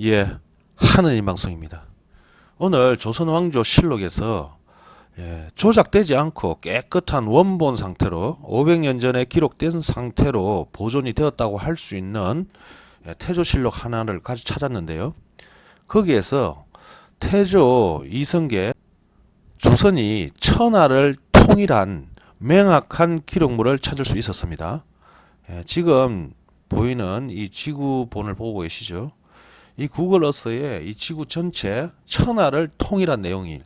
예, 하느님 방송입니다. 오늘 조선 왕조 실록에서 예, 조작되지 않고 깨끗한 원본 상태로 500년 전에 기록된 상태로 보존이 되었다고 할 수 있는 예, 태조실록 하나를 가지 찾았는데요. 거기에서 태조 이성계 조선이 천하를 통일한 명확한 기록물을 찾을 수 있었습니다. 예, 지금 보이는 이 지구본을 보고 계시죠? 이 구글 어스에 이 지구 전체 천하를 통일한 내용이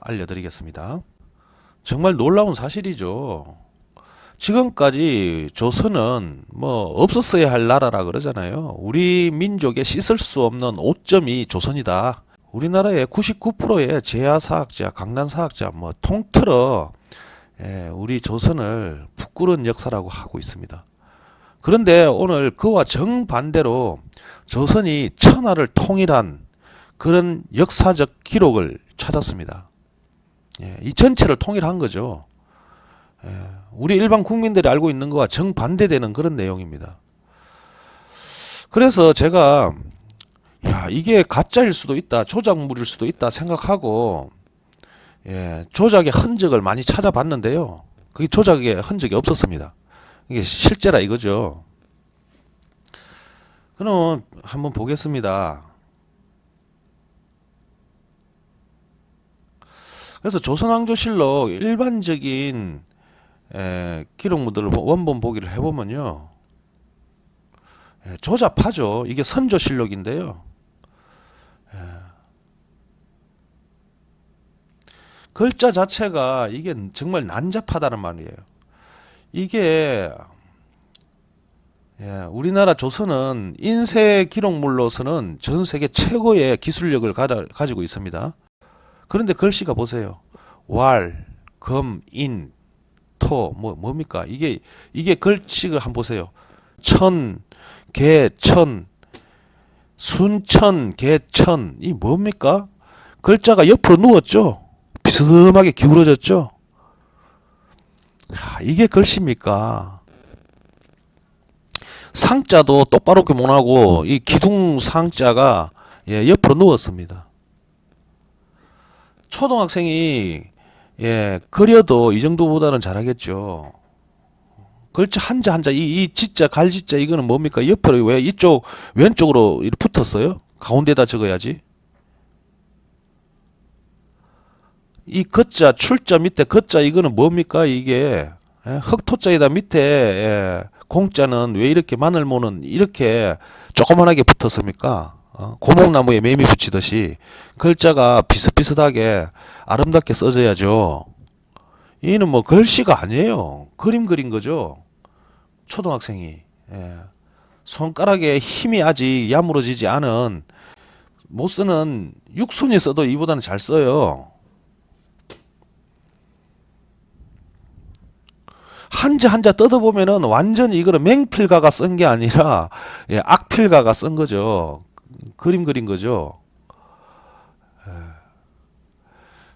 알려드리겠습니다. 정말 놀라운 사실이죠. 지금까지 조선은 뭐 없었어야 할 나라라 그러잖아요. 우리 민족의 씻을 수 없는 오점이 조선이다. 우리나라의 99%의 제야 사학자, 강단사학자 뭐 통틀어 예, 우리 조선을 부끄러운 역사라고 하고 있습니다. 그런데 오늘 그와 정반대로 조선이 천하를 통일한 그런 역사적 기록을 찾았습니다. 예, 이 전체를 통일한 거죠. 예, 우리 일반 국민들이 알고 있는 것과 정반대되는 그런 내용입니다. 그래서 제가 야 이게 가짜일 수도 있다, 조작물일 수도 있다 생각하고 예, 조작의 흔적을 많이 찾아봤는데요. 그게 조작의 흔적이 없었습니다. 이게 실제라 이거죠. 그럼 한번 보겠습니다. 그래서 조선왕조실록 일반적인 에, 기록물들을 원본 보기를 해보면요. 에, 조잡하죠. 이게 선조실록인데요. 에, 글자 자체가 이게 정말 난잡하다는 말이에요. 이게 예, 우리나라 조선은 인쇄 기록물로서는 전 세계 최고의 기술력을 가다, 가지고 있습니다. 그런데 글씨가 보세요. 왈, 검, 인, 토, 뭐, 뭡니까? 이게, 이게 글씨를 한번 보세요. 천, 개, 천, 순천, 개 천, 이 뭡니까? 글자가 옆으로 누웠죠? 비스듬하게 기울어졌죠? 야, 이게 글씨입니까? 상자도 똑바로 못 하고 이 기둥 상자가 예, 옆으로 누웠습니다. 초등학생이 예, 그려도 이 정도보다는 잘하겠죠. 글자 한자 한자 이, 이 지자 갈지자 이거는 뭡니까? 옆으로 왜 이쪽 왼쪽으로 붙었어요? 가운데다 적어야지. 이 겉자 출자 밑에 겉자 이거는 뭡니까? 이게 예, 흑토자에다 밑에 예, 공자는 왜 이렇게 마늘모는 이렇게 조그만하게 붙었습니까? 어? 고목나무에 매미 붙이듯이 글자가 비슷비슷하게 아름답게 써져야죠. 이는 뭐 글씨가 아니에요. 그림 그린 거죠. 초등학생이 예. 손가락에 힘이 아직 야무러지지 않은 못 쓰는 육손이 써도 이보다는 잘 써요. 한자 한자 뜯어보면은 완전히 이거는 맹필가가 쓴 게 아니라 예, 악필가가 쓴 거죠. 그림 그린 거죠. 예.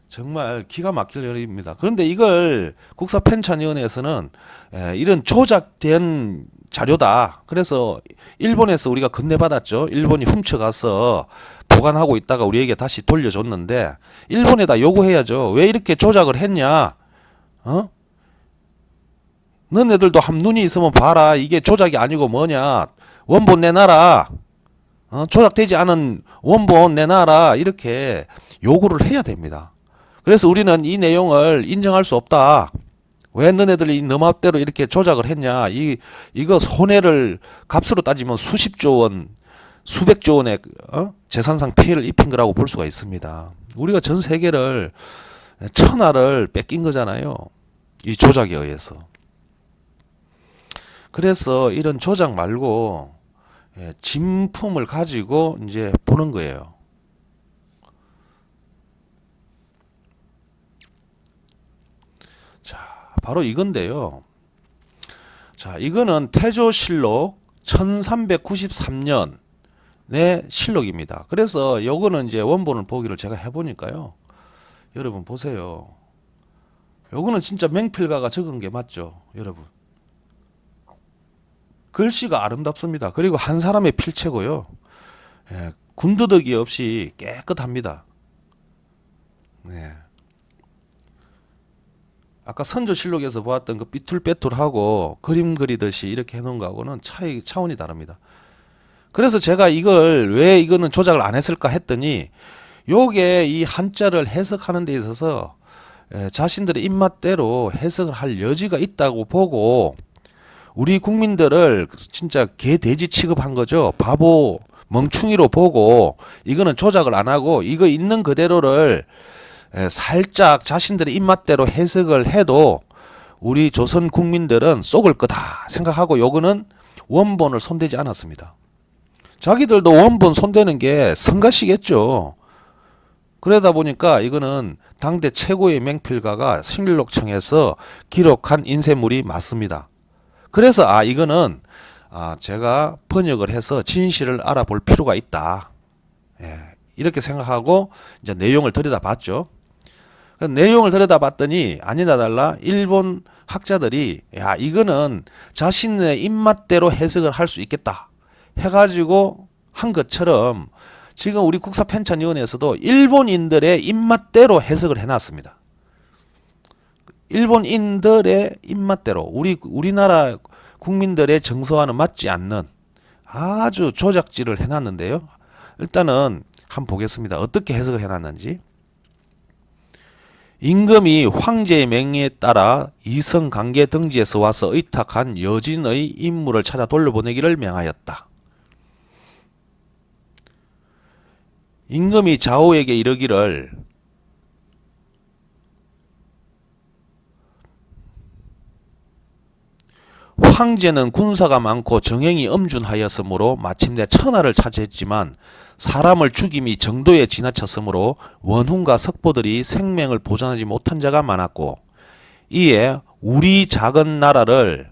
정말 기가 막힐 일입니다. 그런데 이걸 국사 편찬위원회에서는 예, 이런 조작된 자료다. 그래서 일본에서 우리가 건네받았죠. 일본이 훔쳐가서 보관하고 있다가 우리에게 다시 돌려줬는데 일본에다 요구해야죠. 왜 이렇게 조작을 했냐? 어? 너네들도 한 눈이 있으면 봐라. 이게 조작이 아니고 뭐냐. 원본 내놔라. 어? 조작되지 않은 원본 내놔라. 이렇게 요구를 해야 됩니다. 그래서 우리는 이 내용을 인정할 수 없다. 왜 너네들이 너 맘대로 이렇게 조작을 했냐. 이, 이거 손해를 값으로 따지면 수십조 원, 수백조 원의 어? 재산상 피해를 입힌 거라고 볼 수가 있습니다. 우리가 전 세계를 천하를 뺏긴 거잖아요. 이 조작에 의해서. 그래서 이런 조작 말고 예, 진품을 가지고 이제 보는 거예요. 자, 바로 이건데요. 자, 이거는 태조실록 1393년의 실록입니다. 그래서 요거는 이제 원본을 보기를 제가 해보니까요. 여러분 보세요. 요거는 진짜 맹필가가 적은 게 맞죠, 여러분. 글씨가 아름답습니다. 그리고 한 사람의 필체고요. 예, 군더더기 없이 깨끗합니다. 네. 아까 선조실록에서 보았던 그 삐뚤빼뚤하고 그림 그리듯이 이렇게 해놓은 거하고는 차이 차원이 다릅니다. 그래서 제가 이걸 왜 이거는 조작을 안 했을까 했더니 요게 이 한자를 해석하는 데 있어서 에, 자신들의 입맛대로 해석을 할 여지가 있다고 보고 우리 국민들을 진짜 개 돼지 취급한 거죠. 바보 멍충이로 보고 이거는 조작을 안 하고 이거 있는 그대로를 에, 살짝 자신들의 입맛대로 해석을 해도 우리 조선 국민들은 쏙을 거다 생각하고 요거는 원본을 손대지 않았습니다. 자기들도 원본 손대는 게 성가시겠죠. 그러다 보니까 이거는 당대 최고의 맹필가가 신일록청에서 기록한 인쇄물이 맞습니다. 그래서 아 이거는 아 제가 번역을 해서 진실을 알아볼 필요가 있다. 예, 이렇게 생각하고 이제 내용을 들여다봤죠. 그 내용을 들여다봤더니 아니다 달라 일본 학자들이 야 이거는 자신의 입맛대로 해석을 할 수 있겠다 해가지고 한 것처럼 지금 우리 국사편찬위원회에서도 일본인들의 입맛대로 해석을 해놨습니다. 일본인들의 입맛대로 우리 우리나라 국민들의 정서와는 맞지 않는 아주 조작질을 해놨는데요. 일단은 한번 보겠습니다. 어떻게 해석을 해놨는지. 임금이 황제의 명의에 따라 이성 관계 등지에서 와서 의탁한 여진의 임무를 찾아 돌려보내기를 명하였다. 임금이 자오에게 이르기를 황제는 군사가 많고 정행이 엄준하였으므로 마침내 천하를 차지했지만 사람을 죽임이 정도에 지나쳤으므로 원훈과 석보들이 생명을 보존하지 못한 자가 많았고 이에 우리 작은 나라를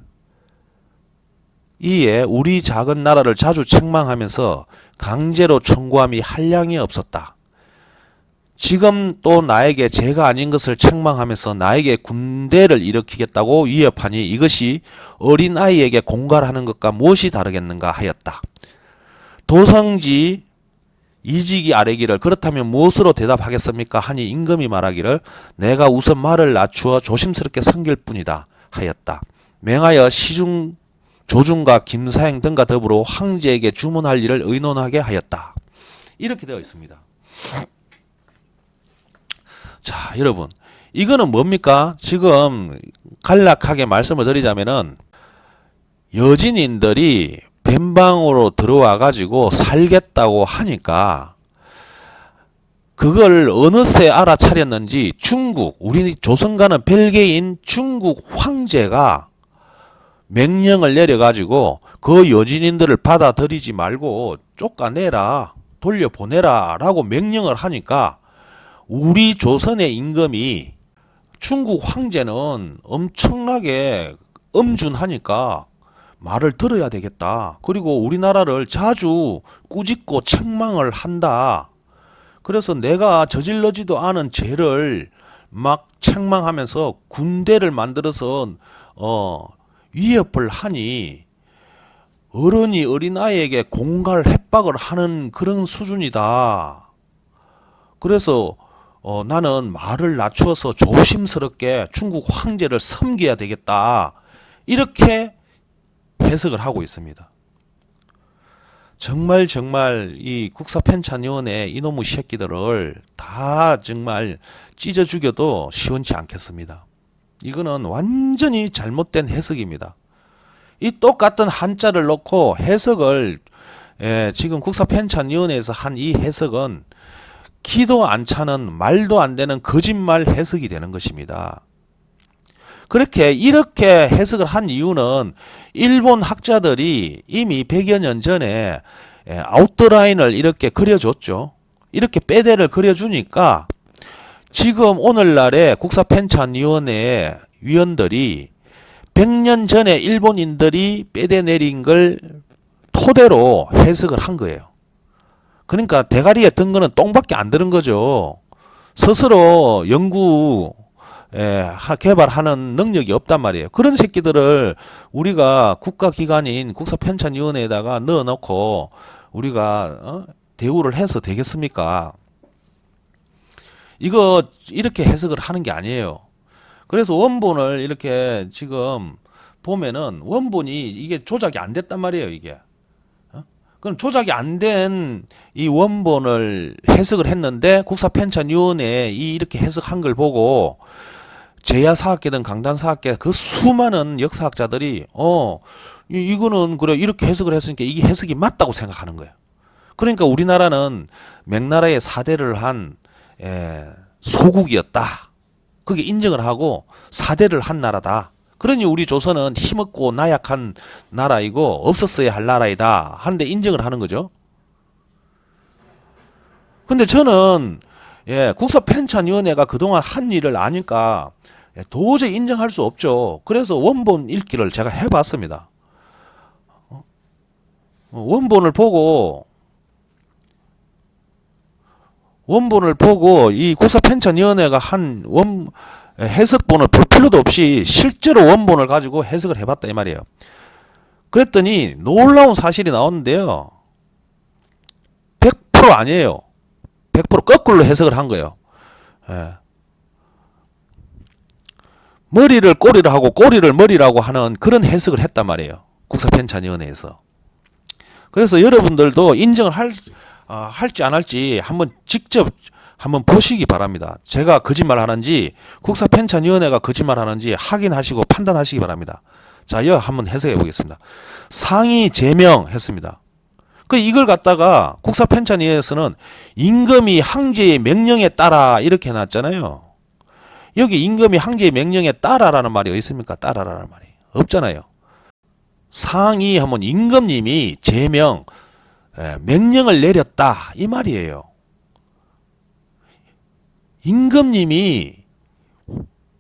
이에 우리 작은 나라를 자주 책망하면서 강제로 청구함이 한량이 없었다. 지금 또 나에게 죄가 아닌 것을 책망하면서 나에게 군대를 일으키겠다고 위협하니 이것이 어린 아이에게 공갈하는 것과 무엇이 다르겠는가 하였다. 도성지 이직이 아래기를 그렇다면 무엇으로 대답하겠습니까? 하니 임금이 말하기를 내가 우선 말을 낮추어 조심스럽게 섬길 뿐이다 하였다. 맹하여 시중 조중과 김사행 등과 더불어 황제에게 주문할 일을 의논하게 하였다. 이렇게 되어 있습니다. 자, 여러분. 이거는 뭡니까? 지금 간략하게 말씀을 드리자면은 여진인들이 뱀방으로 들어와 가지고 살겠다고 하니까 그걸 어느새 알아차렸는지 중국, 우리 조선과는 별개인 중국 황제가 명령을 내려가지고 그 여진인들을 받아들이지 말고 쫓아내라, 돌려보내라 라고 명령을 하니까 우리 조선의 임금이 중국 황제는 엄청나게 엄준하니까 말을 들어야 되겠다. 그리고 우리나라를 자주 꾸짖고 책망을 한다. 그래서 내가 저질러지도 않은 죄를 막 책망하면서 군대를 만들어서 어 위협을 하니 어른이 어린아이에게 공갈 협박을 하는 그런 수준이다. 그래서 어, 나는 말을 낮추어서 조심스럽게 중국 황제를 섬겨야 되겠다. 이렇게 해석을 하고 있습니다. 정말 정말 이 국사편찬위원회 이놈의 새끼들을 다 정말 찢어 죽여도 시원치 않겠습니다. 이거는 완전히 잘못된 해석입니다. 이 똑같은 한자를 넣고 해석을 예, 지금 국사편찬위원회에서 한 이 해석은 키도 안 차는 말도 안 되는 거짓말 해석이 되는 것입니다. 그렇게 이렇게 해석을 한 이유는 일본 학자들이 이미 100여 년 전에 예, 아웃라인을 이렇게 그려줬죠. 이렇게 빼대를 그려주니까 지금 오늘날의 국사편찬위원회 위원들이 100년 전에 일본인들이 빼대 내린 걸 토대로 해석을 한 거예요. 그러니까 대가리에 든 거는 똥밖에 안 들은 거죠. 스스로 연구 예, 하- 개발하는 능력이 없단 말이에요. 그런 새끼들을 우리가 국가기관인 국사편찬위원회에다가 넣어놓고 우리가 어? 대우를 해서 되겠습니까? 이거 이렇게 해석을 하는 게 아니에요. 그래서 원본을 이렇게 지금 보면은 원본이 이게 조작이 안 됐단 말이에요, 이게. 어? 그럼 조작이 안 된 이 원본을 해석을 했는데 국사편찬위원회에 이 이렇게 해석한 걸 보고 제야사학계든 강단사학계 그 수많은 역사학자들이 어 이- 이거는 그래 이렇게 해석을 했으니까 이게 해석이 맞다고 생각하는 거예요. 그러니까 우리나라는 맥나라의 사대를 한 에, 소국이었다. 그게 인정을 하고 사대를 한 나라다. 그러니 우리 조선은 힘없고 나약한 나라이고 없었어야 할 나라이다 하는데 인정을 하는 거죠. 근데 저는 예, 국사편찬위원회가 그동안 한 일을 아니까 예, 도저히 인정할 수 없죠. 그래서 원본 읽기를 제가 해봤습니다. 어? 원본을 보고 원본을 보고 이 국사편찬위원회가 한 원 해석본을 볼 필요도 없이 실제로 원본을 가지고 해석을 해봤다 이 말이에요. 그랬더니 놀라운 사실이 나오는데요. 100% 아니에요. 100% 거꾸로 해석을 한 거예요. 예. 머리를 꼬리를 하고 꼬리를 머리라고 하는 그런 해석을 했단 말이에요. 국사편찬위원회에서. 그래서 여러분들도 인정을 할, 아, 할지 안 할지 한번 직접 한번 보시기 바랍니다. 제가 거짓말 하는지 국사편찬위원회가 거짓말 하는지 확인하시고 판단하시기 바랍니다. 자, 여 한번 해석해 보겠습니다. 상위 제명했습니다. 그 이걸 갖다가 국사편찬위에서는 임금이 황제의 명령에 따라 이렇게 해놨잖아요. 여기 임금이 황제의 명령에 따라라는 말이 어디 있습니까? 따라라는 말이 없잖아요. 상위 하면 임금님이 제명 에, 명령을 내렸다 이 말이에요. 임금님이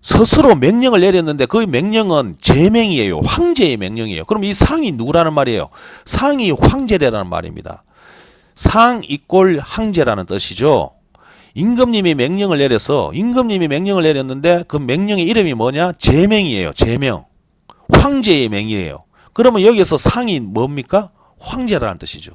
스스로 명령을 내렸는데 그 명령은 제명이에요. 황제의 명령이에요. 그럼 이 상이 누구라는 말이에요? 상이 황제라는 말입니다. 상 이꼴 황제라는 뜻이죠. 임금님이 명령을 내려서 임금님이 명령을 내렸는데 그 명령의 이름이 뭐냐? 제명이에요. 제명. 황제의 명이에요. 그러면 여기서 상이 뭡니까? 황제라는 뜻이죠.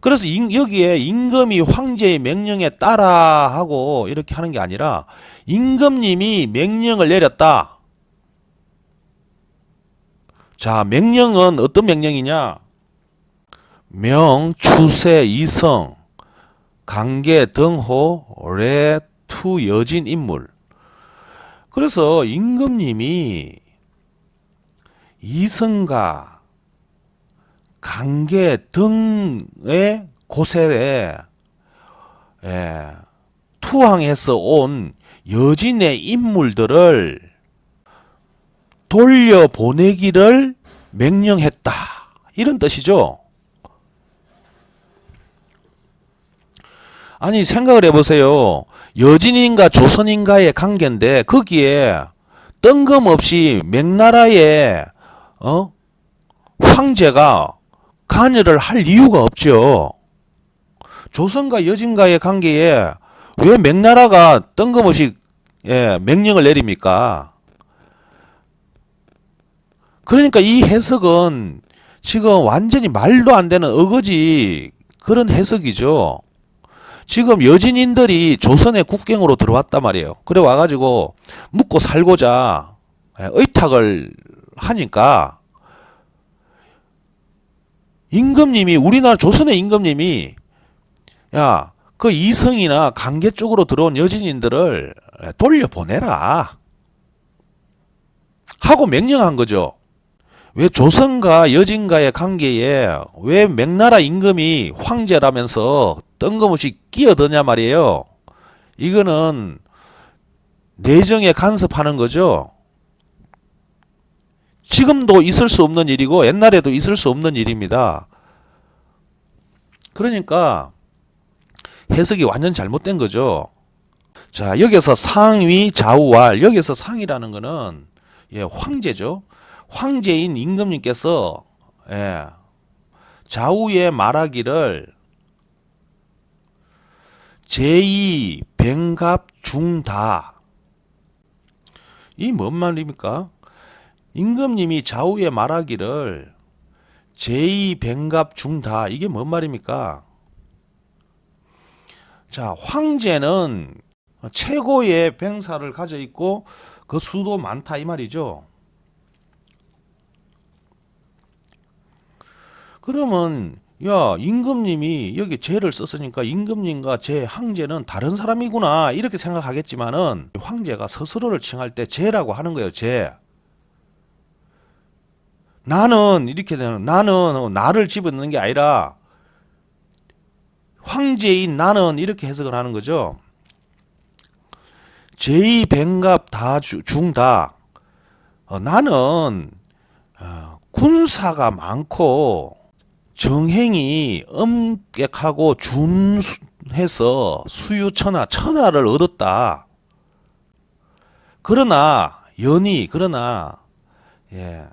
그래서 임- 여기에 임금이 황제의 명령에 따라 하고 이렇게 하는 게 아니라 임금님이 명령을 내렸다. 자, 명령은 어떤 명령이냐? 명, 추세, 이성, 강계, 등호, 래, 투, 여진, 인물. 그래서 임금님이 이성과 강계 등의 곳에 예, 투항해서 온 여진의 인물들을 돌려보내기를 명령했다. 이런 뜻이죠. 아니 생각을 해보세요. 여진인가 조선인가의 관계인데 거기에 뜬금없이 맥나라의 어? 황제가 관여를 할 이유가 없죠. 조선과 여진과의 관계에 왜 맥나라가 뜬금없이 예, 명령을 내립니까? 그러니까 이 해석은 지금 완전히 말도 안 되는 어거지 그런 해석이죠. 지금 여진인들이 조선의 국경으로 들어왔단 말이에요. 그래 와가지고 묵고 살고자 예, 의탁을 하니까 임금님이 우리나라 조선의 임금님이 야 그 이성이나 강계 쪽으로 들어온 여진인들을 돌려보내라 하고 명령한 거죠. 왜 조선과 여진과의 관계에 왜 맥나라 임금이 황제라면서 뜬금없이 끼어드냐 말이에요. 이거는 내정에 간섭하는 거죠. 지금도 있을 수 없는 일이고 옛날에도 있을 수 없는 일입니다. 그러니까 해석이 완전 잘못된 거죠. 자, 여기서 상위 좌우왈 여기서 상이라는 거는 예, 황제죠. 황제인 임금님께서 예, 좌우에 말하기를 제2 뱅갑 중다 이 뭔 말입니까? 임금님이 좌우에 말하기를 제2 뱅갑 중다 이게 뭔 말입니까? 자 황제는 최고의 병사를 가져 있고 그 수도 많다 이 말이죠. 그러면 야 임금님이 여기 죄를 썼으니까 임금님과 제 황제는 다른 사람이구나 이렇게 생각하겠지만은 황제가 스스로를 칭할 때 죄라고 하는 거예요. 죄. 나는 이렇게 되는 나는 나를 집어넣는 게 아니라 황제인 나는 이렇게 해석을 하는 거죠. 제2 뱅갑 다 중다. 어, 나는 어, 군사가 많고 정행이 엄격하고 준해서 수유천하 천하를 얻었다. 그러나 연이 그러나 예.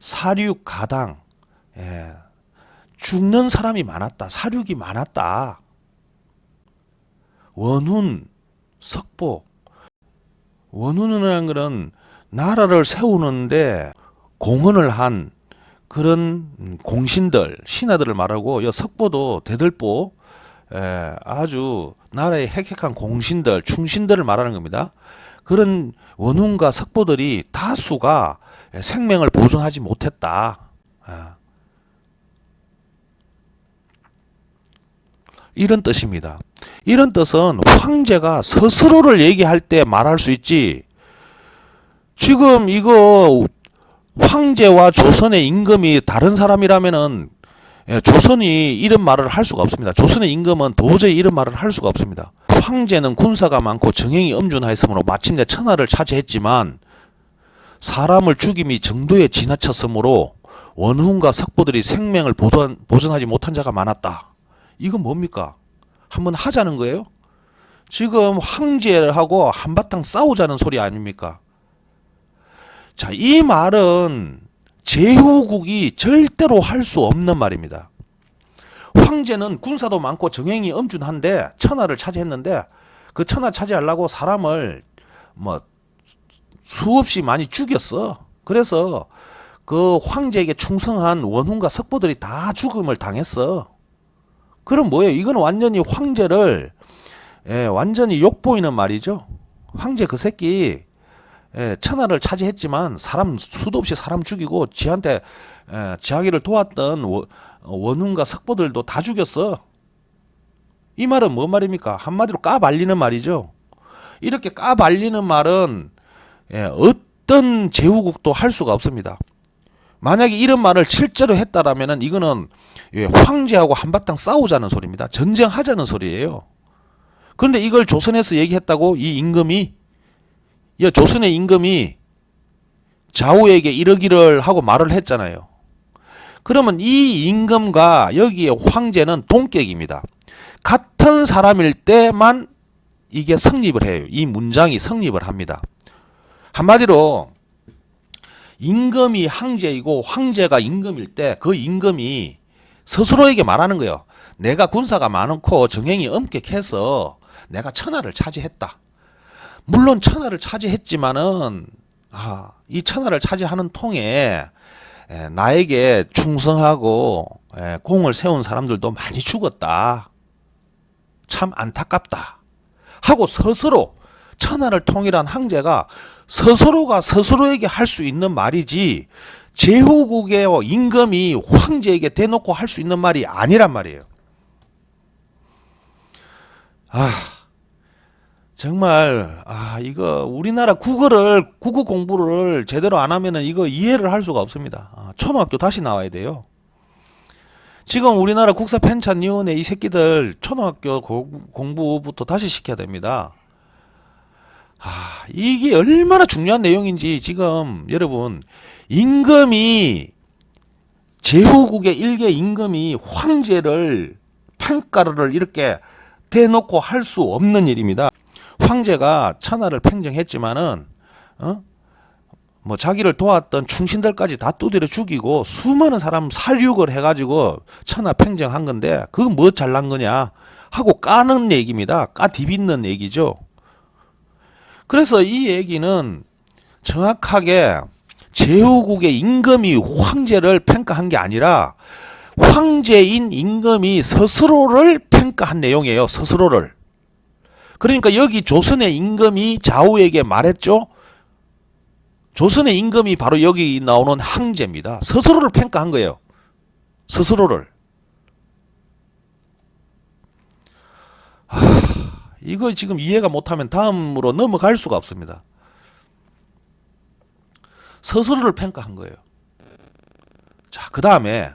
사륙 가당 예. 죽는 사람이 많았다. 사륙이 많았다. 원훈 석보 원훈이라는 것은 나라를 세우는데 공헌을 한 그런 공신들 신하들을 말하고 여 석보도 대들보 에, 아주 나라의 핵핵한 공신들 충신들을 말하는 겁니다. 그런 원훈과 석보들이 다수가 생명을 보존하지 못했다. 아. 이런 뜻입니다. 이런 뜻은 황제가 스스로를 얘기할 때 말할 수 있지. 지금 이거 황제와 조선의 임금이 다른 사람이라면은 예, 조선이 이런 말을 할 수가 없습니다. 조선의 임금은 도저히 이런 말을 할 수가 없습니다. 황제는 군사가 많고 정행이 엄준하였으므로 마침내 천하를 차지했지만 사람을 죽임이 정도에 지나쳤으므로 원훈과 석보들이 생명을 보존, 보존하지 못한 자가 많았다. 이건 뭡니까? 한번 하자는 거예요? 지금 황제하고 한바탕 싸우자는 소리 아닙니까? 자, 이 말은 제후국이 절대로 할 수 없는 말입니다. 황제는 군사도 많고 정행이 엄준한데 천하를 차지했는데 그 천하 차지하려고 사람을 뭐 수없이 많이 죽였어. 그래서 그 황제에게 충성한 원훈과 석보들이 다 죽음을 당했어. 그럼 뭐예요? 이건 완전히 황제를 예, 완전히 욕보이는 말이죠. 황제 그 새끼 예, 천하를 차지했지만 사람 수도 없이 사람 죽이고 지한테 예, 지하기를 도왔던 원, 원훈과 석보들도 다 죽였어. 이 말은 뭔 말입니까? 한마디로 까발리는 말이죠. 이렇게 까발리는 말은 예, 어떤 제후국도 할 수가 없습니다. 만약에 이런 말을 실제로 했다라면은 이거는 예, 황제하고 한바탕 싸우자는 소리입니다. 전쟁하자는 소리예요. 그런데 이걸 조선에서 얘기했다고 이 임금이 이 조선의 임금이 좌우에게 이러기를 하고 말을 했잖아요. 그러면 이 임금과 여기에 황제는 동격입니다. 같은 사람일 때만 이게 성립을 해요. 이 문장이 성립을 합니다. 한마디로 임금이 황제이고 황제가 임금일 때 그 임금이 스스로에게 말하는 거예요. 내가 군사가 많고 정행이 엄격해서 내가 천하를 차지했다. 물론 천하를 차지했지만은 아, 이 천하를 차지하는 통에 에, 나에게 충성하고 에, 공을 세운 사람들도 많이 죽었다. 참 안타깝다. 하고 스스로 천하를 통일한 황제가 스스로가 스스로에게 할 수 있는 말이지 제후국의 임금이 황제에게 대놓고 할 수 있는 말이 아니란 말이에요. 아 정말 아 이거 우리나라 국어를 국어 공부를 제대로 안 하면은 이거 이해를 할 수가 없습니다. 아, 초등학교 다시 나와야 돼요. 지금 우리나라 국사 편찬위원회 이 새끼들 초등학교 공부부터 다시 시켜야 됩니다. 아, 이게 얼마나 중요한 내용인지 지금 여러분 임금이 제후국의 일개 임금이 황제를 평가를 이렇게 대놓고 할 수 없는 일입니다. 황제가 천하를 팽정했지만은 어? 뭐 자기를 도왔던 충신들까지 다 두드려 죽이고 수많은 사람 살육을 해가지고 천하 팽정한 건데 그거 뭐 잘난 거냐 하고 까는 얘기입니다. 까 디빚는 얘기죠. 그래서 이 얘기는 정확하게 제후국의 임금이 황제를 평가한 게 아니라 황제인 임금이 스스로를 평가한 내용이에요. 스스로를. 그러니까 여기 조선의 임금이 좌우에게 말했죠. 조선의 임금이 바로 여기 나오는 황제입니다. 스스로를 평가한 거예요. 스스로를. 아, 이거 지금 이해가 못하면 다음으로 넘어갈 수가 없습니다. 스스로를 평가한 거예요. 자, 그 다음에